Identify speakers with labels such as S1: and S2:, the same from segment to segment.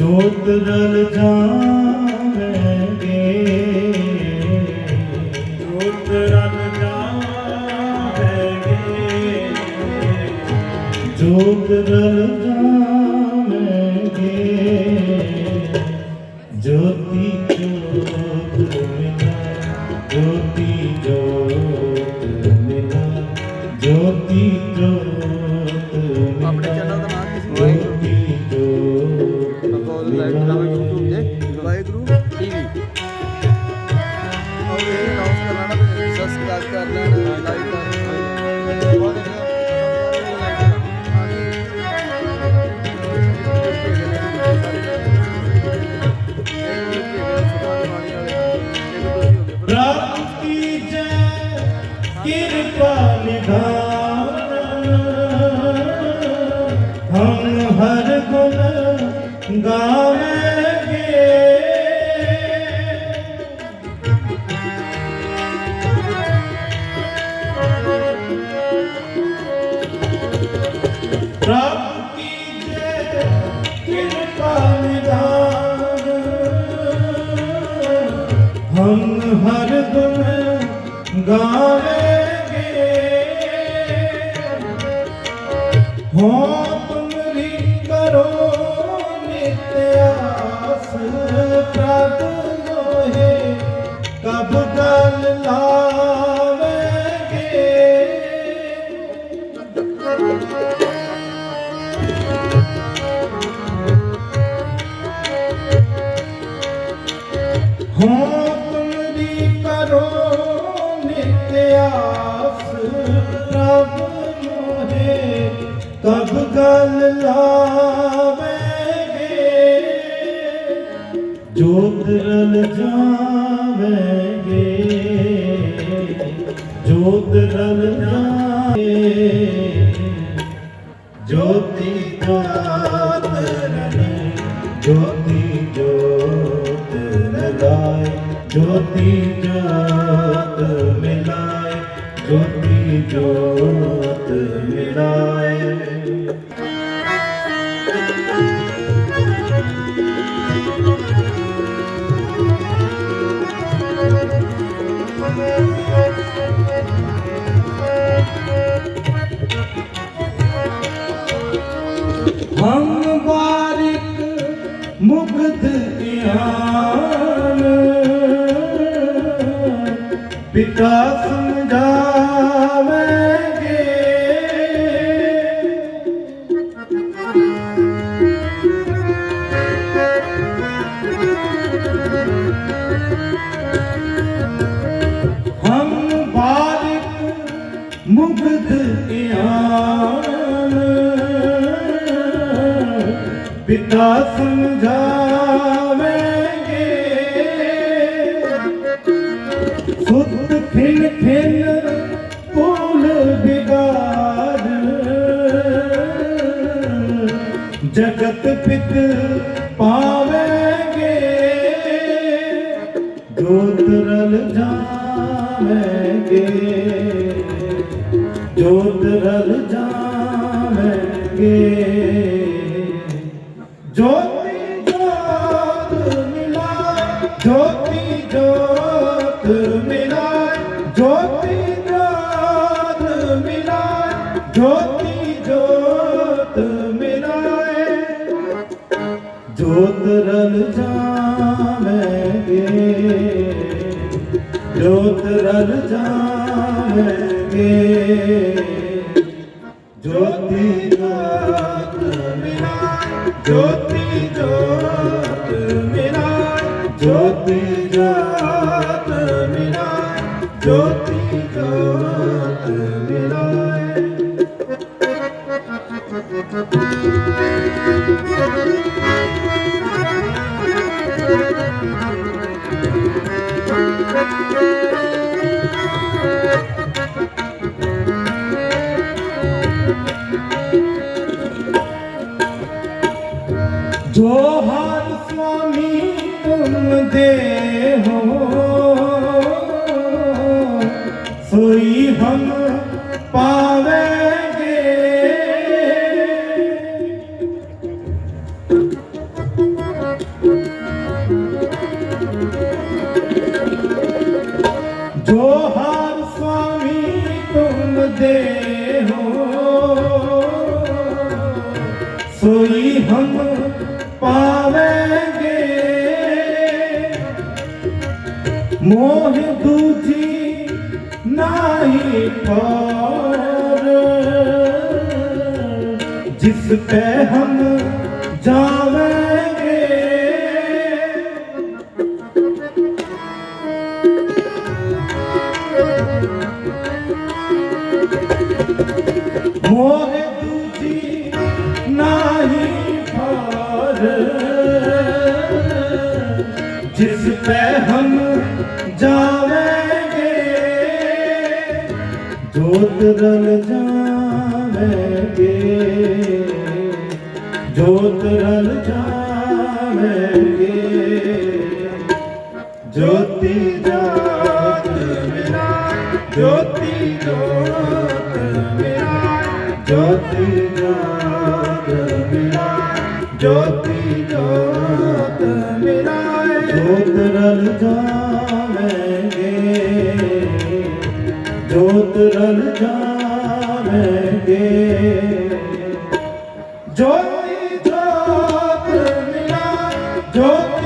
S1: ਜੋਤ ਰਲ ਜਾਵੇਗੇ ਜੋਤ ਰਲ ਜਾਵੇਗੇ ਜੋਤ ਰਲ ਜਾਵੇਗੇ ਜੋਤੀ verdad. ਗਾਵੇਂਗੇ। ਹੋ ਤੁਮਰੀ ਕਰੋ ਨਿਤ ਆਸ ਪ੍ਰਭ ਲੋਹੇ ਕਬ ਗਲ ਲਾਵੇਂਗੇ। ਹੋ ਕਬ ਗਲ ਲਾਵੇਂਗੇ ਜੋਤ ਰਲ ਜਾਵੇਂਗੇ ਜੋਤ ਰਲ ਜਾਵੇ ਜੋਤੀ ਜੋਤ ਰਲੇ ਜੋਤੀ ਜੋਤ ਰਲਾਏ ਜੋਤੀ ਜੋਤ ਮਿਲਾਏ, ਜੋਤੀ ਜੋਤ ਮਿਲਾਏ। ਬਾਰਿਕ ਮੁਗਧ ਗਿਆਨ। ਪਿਤਾ ਸਮਝਾਵੇਂਗੇ। ਹਮ ਬਾਰਿਕ ਮੁਗਧ ਗਿਆਨ। ਪਿਤਾ ਸਮਝਾਵੇਂਗੇ। ਸੁਧ ਖਿਨ ਖਿਨ ਭੂਲ ਬਿਗਾੜ ਜਗਤ ਪਿਤ ਪਾਵੇਂਗੇ। ਜੋਤ ਰਲ ਜਾਵੇਂਗੇ। ਜੋਤ ਰਲ ਜਾਵੇਂਗੇ। ਜੋਤ ਮਿਲਾਏ ਜੋਤ ਰਲ ਜਾਵੇਂਗੇ ਜੋਤ ਰਲ ਜਾਵੇਂਗੇ ਜੋਤੀ ਜੋਤ ਮਿਲਾਏ, ਜੋਤੀ ਜੋਤ ਮਿਲਾਏ, ਜੋਤੀ ਜੋਤ ਮਿਲਾਏ, ਜੋਤੀ ਜੋ ਹਰ ਸੁਆਮੀ ਤੁਮ ਦੇ ਹੋ ਸੋਈ ਹਮ ਸੋਈ ਹਮ ਪਾਵੇਂਗੇ। ਮੋਹ ਦੂਜੀ ਨਹੀਂ ਪਾਰ। ਜਿਸ ਪੈ ਹਮ ਜਾਵੇਂਗੇ ਜਾਵੇਂਗੇ ਜੋਤ ਰਲ ਜਾਵੇਂਗੇ ਜੋਤ ਰਲ ਜਾਵੇਂਗੇ। ਜੋਤੀ ਜੋਤ ਮੇਰਾ ਜੋਤੀ ਜੋਤ ਮੇਰਾ ਜੋਤੀ ਜੋਤੀ ਜੋਤ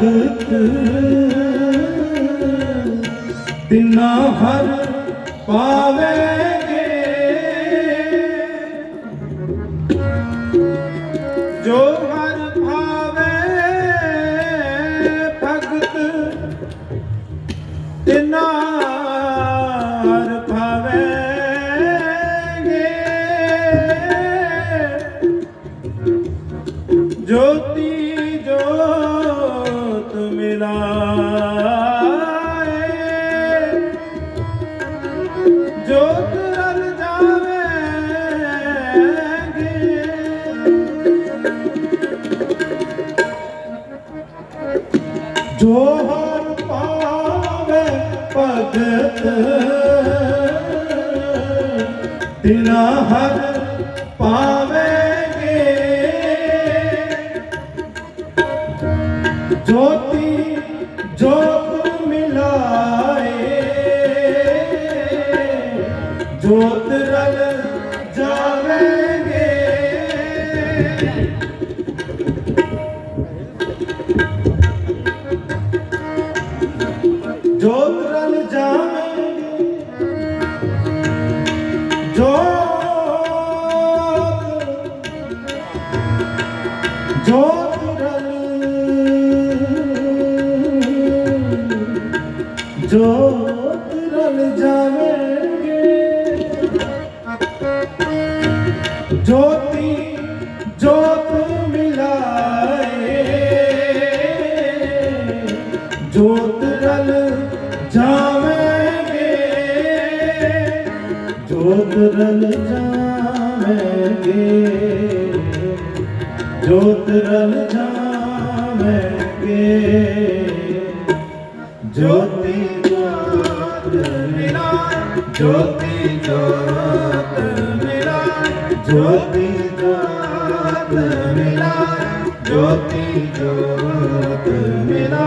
S1: ਭਗਤ ਹਰ ਪਾਵੇਗੇ। ਜੋ ਹਰ ਭਾਵੇ ਭਗਤ ਤਿਨਾ ਹਰ ਜੋ ਹਰ ਪਾਵੇ ਭਗਤ ਤਿਨਾ ਹਰ ਪਾਵੇਂਗੇ। ਜੋਤੀ ਜੋਤ ਮਿਲਾਏ। ਜੋਤ ਜੋਤ ਰਲ ਜਾਵੇਂਗੇ ਜੋਤ ਜਾਵੇਂਗੇ ਜੋਤੀ ਜੋਤ ਮੇਰਾ ਜੋਤੀ ਜੋਤ ਮੇਰਾ ਜੋਤੀ ਜੋਤ ਮੇਰਾ ਜੋਤੀ ਜੋਤ ਮੇਰਾ